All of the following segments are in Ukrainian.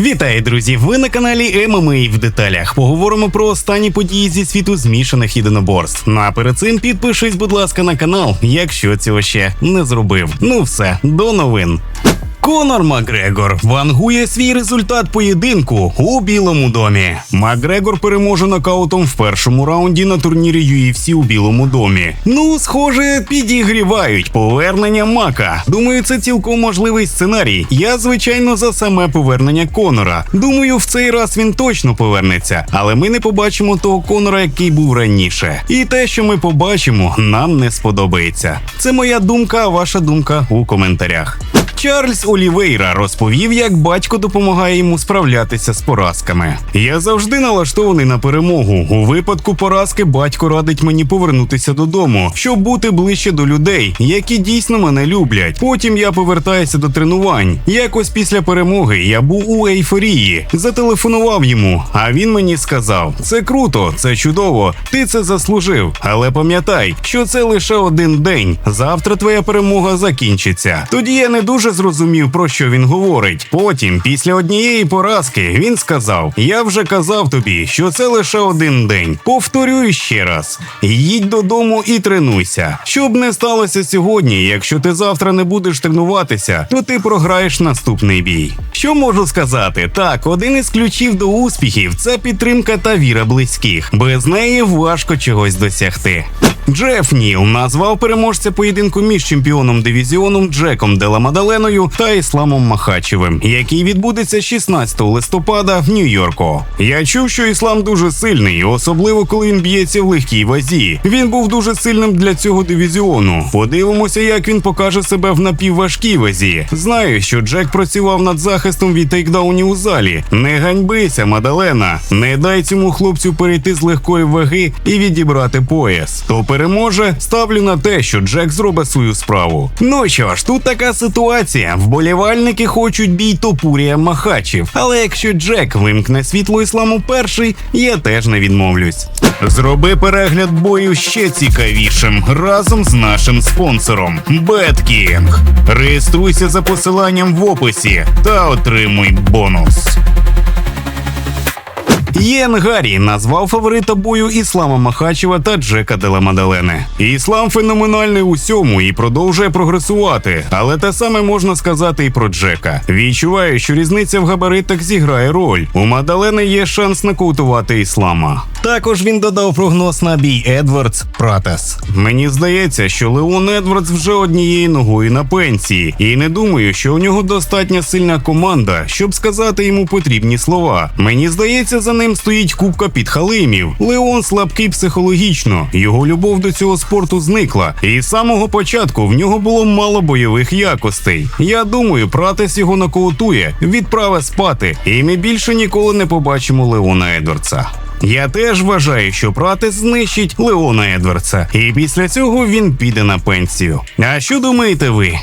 Вітаю, друзі! Ви на каналі ММА в деталях. Поговоримо про останні події зі світу змішаних єдиноборств. Ну а перед цим підпишись, будь ласка, на канал, якщо цього ще не зробив. Ну все, до новин. Конор Макгрегор вангує свій результат поєдинку у Білому домі. Макгрегор переможе нокаутом в першому раунді на турнірі UFC у Білому домі. Ну, схоже, підігрівають повернення Мака. Думаю, це цілком можливий сценарій. Я, звичайно, за саме повернення Конора. Думаю, в цей раз він точно повернеться, але ми не побачимо того Конора, який був раніше. І те, що ми побачимо, нам не сподобається. Це моя думка, а ваша думка у коментарях. Чарльз Олівейра розповів, як батько допомагає йому справлятися з поразками. Я завжди налаштований на перемогу. У випадку поразки батько радить мені повернутися додому, щоб бути ближче до людей, які дійсно мене люблять. Потім я повертаюся до тренувань. Якось після перемоги я був у ейфорії, зателефонував йому, а він мені сказав: це круто, це чудово, ти це заслужив. Але пам'ятай, що це лише один день. Завтра твоя перемога закінчиться. Тоді я не дуже зрозумів, про що він говорить. Потім, після однієї поразки, він сказав: Я вже казав тобі, що це лише один день. Повторюю ще раз: їдь додому і тренуйся. Щоб не сталося сьогодні, якщо ти завтра не будеш тренуватися, то ти програєш наступний бій. Що можу сказати? Так, один із ключів до успіхів це підтримка та віра близьких. Без неї важко чогось досягти. Джеф Ніл назвав переможця поєдинку між чемпіоном дивізіоном Джеком Деламадаленою та Ісламом Махачевим, який відбудеться 16 листопада в Нью-Йорку. Я чув, що іслам дуже сильний, особливо коли він б'ється в легкій вазі. Він був дуже сильним для цього дивізіону. Подивимося, як він покаже себе в напівважкій вазі. Знаю, що Джек працював над захистом від тейкдаунів у залі. Не ганьбися, Мадалена. Не дай цьому хлопцю перейти з легкої ваги і відібрати пояс. То переможе, ставлю на те, що Джек зробить свою справу. Ну що ж, тут така ситуація. Вболівальники хочуть бій Топурія Махачів. Але якщо Джек вимкне світло ісламу перший, я теж не відмовлюсь. Зроби перегляд бою ще цікавішим разом з нашим спонсором BetKing. Реєструйся за посиланням в описі та отримуй бонус. Єн Гаррі назвав фаворита бою Іслама Махачева та Джека Деламадалене. Іслам феноменальний усьому і продовжує прогресувати, але те саме можна сказати і про Джека. Відчуваю, що різниця в габаритах зіграє роль. У Мадалени є шанс нокаутувати іслама. Також він додав прогноз на бій Едвардс Пратес. Мені здається, що Леон Едвардс вже однією ногою на пенсії, і не думаю, що у нього достатня сильна команда, щоб сказати йому потрібні слова. Мені здається, за ним стоїть кубка підхалимів. Леон слабкий психологічно, його любов до цього спорту зникла, і з самого початку в нього було мало бойових якостей. Я думаю, Пратес його нокаутує, відправить спати, і ми більше ніколи не побачимо Леона Едвардса. Я теж вважаю, що Пратес знищить Леона Едвардса, і після цього він піде на пенсію. А що думаєте ви?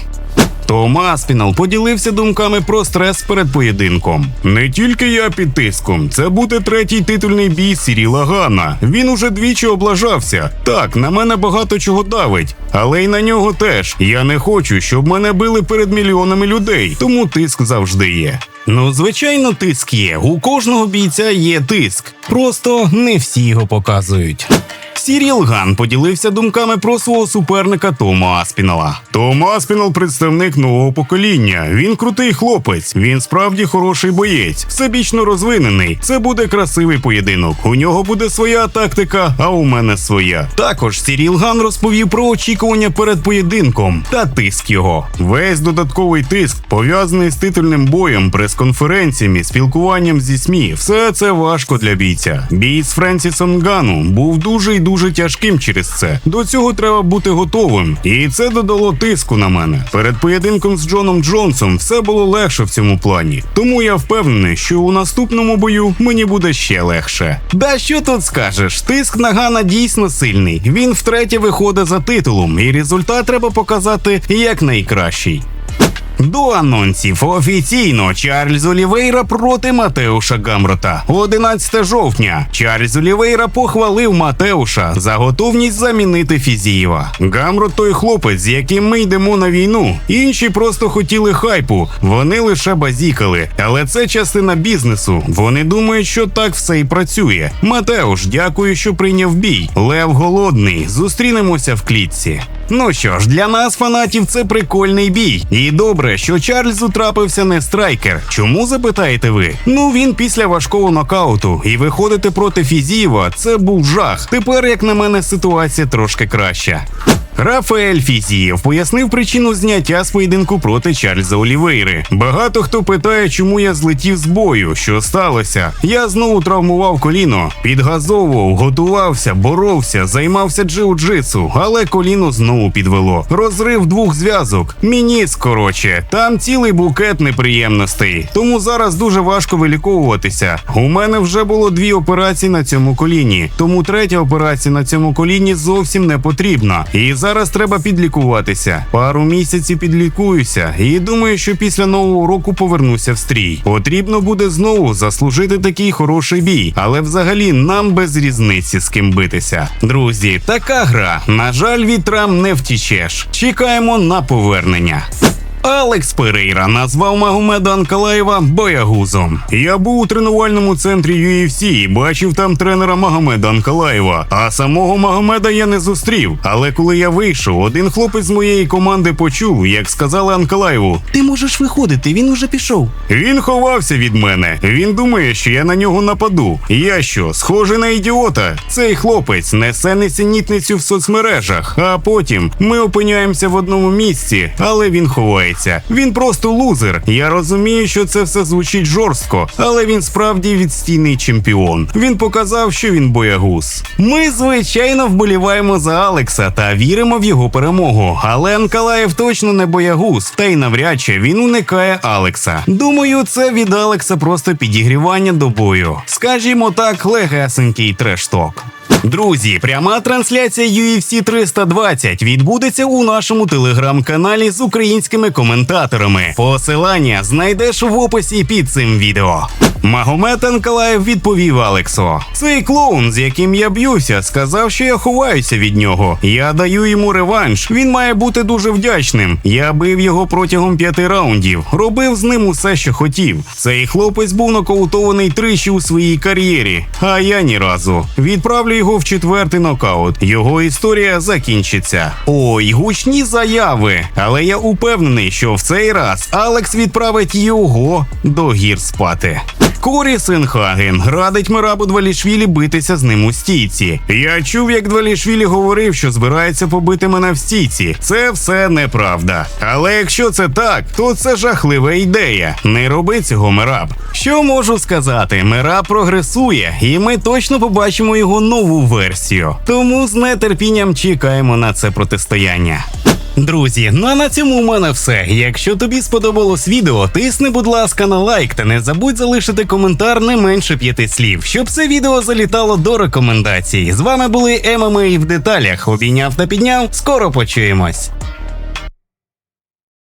Том Аспінал поділився думками про стрес перед поєдинком. Не тільки я під тиском, це буде третій титульний бій Сіріла Гана. Він уже двічі облажався. Так, на мене багато чого давить, але й на нього теж. Я не хочу, щоб мене били перед мільйонами людей, тому тиск завжди є. Ну, звичайно, тиск є. У кожного бійця є тиск. Просто не всі його показують. Сіріл Ган поділився думками про свого суперника Тома Аспінала. Том Аспінал представник нового покоління. Він крутий хлопець. Він справді хороший боєць, всебічно розвинений. Це буде красивий поєдинок. У нього буде своя тактика, а у мене своя. Також Сіріл Ган розповів про очікування перед поєдинком та тиск його. Весь додатковий тиск пов'язаний з титульним боєм, прес-конференціями, спілкуванням зі СМІ. Все це важко для бійця. Бій з Френсісом Гану був дуже і дуже тяжким через це. До цього треба бути готовим, і це додало тиску на мене. Перед поєдинком з Джоном Джонсом все було легше в цьому плані. Тому я впевнений, що у наступному бою мені буде ще легше. Да що тут скажеш? Тиск на Гана дійсно сильний. Він втретє виходить за титулом, і результат треба показати як найкращий. До анонсів офіційно Чарльз Олівейра проти Матеуша Гамрота. 11 жовтня Чарльз Олівейра похвалив Матеуша за готовність замінити Фізієва. Гамрот той хлопець, з яким ми йдемо на війну. Інші просто хотіли хайпу, вони лише базікали. Але це частина бізнесу. Вони думають, що так все і працює. Матеуш, дякую, що прийняв бій. Лев голодний. Зустрінемося в клітці. Ну що ж, для нас, фанатів, це прикольний бій. І добре, що Чарльзу трапився не страйкер. Чому запитаєте ви? Ну він після важкого нокауту, і виходити проти Фізієва це був жах. Тепер, як на мене, ситуація трошки краща. Рафаель Фізієв пояснив причину зняття з поєдинку проти Чарльза Олівейри. Багато хто питає, чому я злетів з бою, що сталося. Я знову травмував коліно, підгазовував, готувався, боровся, займався джиу-джитсу, але коліно знову підвело. Розрив двох зв'язок. Мініс, коротше, там цілий букет неприємностей. Тому зараз дуже важко виліковуватися. У мене вже було дві операції на цьому коліні, тому третя операція на цьому коліні зовсім не потрібна. І зараз треба підлікуватися. Пару місяців підлікуюся, і думаю, що після нового року повернуся в стрій. Потрібно буде знову заслужити такий хороший бій, але взагалі нам без різниці з ким битися. Друзі, така гра. На жаль, вітрам не втічеш. Чекаємо на повернення. Алекс Перейра назвав Магомеда Анкалаєва боягузом. Я був у тренувальному центрі UFC і бачив там тренера Магомеда Анкалаєва. А самого Магомеда я не зустрів. Але коли я вийшов, один хлопець з моєї команди почув, як сказали Анкалаєву: Ти можеш виходити, він уже пішов. він ховався від мене. Він думає, що я на нього нападу. Я що, схожий на ідіота? Цей хлопець несе несенітницю в соцмережах, а потім ми опиняємося в одному місці, але він ховається. Він просто лузер. Я розумію, що це все звучить жорстко, але він справді відстійний чемпіон. Він показав, що він боягуз. Ми, звичайно, вболіваємо за Алекса та віримо в його перемогу. Але Анкалаєв точно не боягуз, та й навряд чи він уникає Алекса. Думаю, це від Алекса просто підігрівання до бою. Скажімо так, легесенький трешток. Друзі, пряма трансляція UFC 320 відбудеться у нашому телеграм-каналі з українськими коментаторами. Посилання знайдеш в описі під цим відео. Магомед Анкалаєв відповів Алексу: цей клоун, з яким я б'юся, сказав, що я ховаюся від нього. Я даю йому реванш. Він має бути дуже вдячним. Я бив його протягом п'яти раундів, робив з ним усе, що хотів. Цей хлопець був нокаутований тричі у своїй кар'єрі, а я ні разу. Відправлю його в четвертий нокаут. Його історія закінчиться. Ой, гучні заяви. Але я упевнений, що в цей раз Алекс відправить його до гір спати. Корі Сенхаген радить Мирабу Двалішвілі битися з ним у стійці. Я чув, як Двалішвілі говорив, що збирається побити мене в стійці. Це все неправда. Але якщо це так, то це жахлива ідея. Не роби цього Мираб. Що можу сказати? Мираб прогресує, і ми точно побачимо його нову версію. Тому з нетерпінням чекаємо на це протистояння. Друзі, ну а на цьому у мене все. Якщо тобі сподобалось відео, тисни, будь ласка, на лайк та не забудь залишити коментар не менше п'яти слів, щоб це відео залітало до рекомендацій. З вами були ММА в деталях. Обійняв та підняв. Скоро почуємось.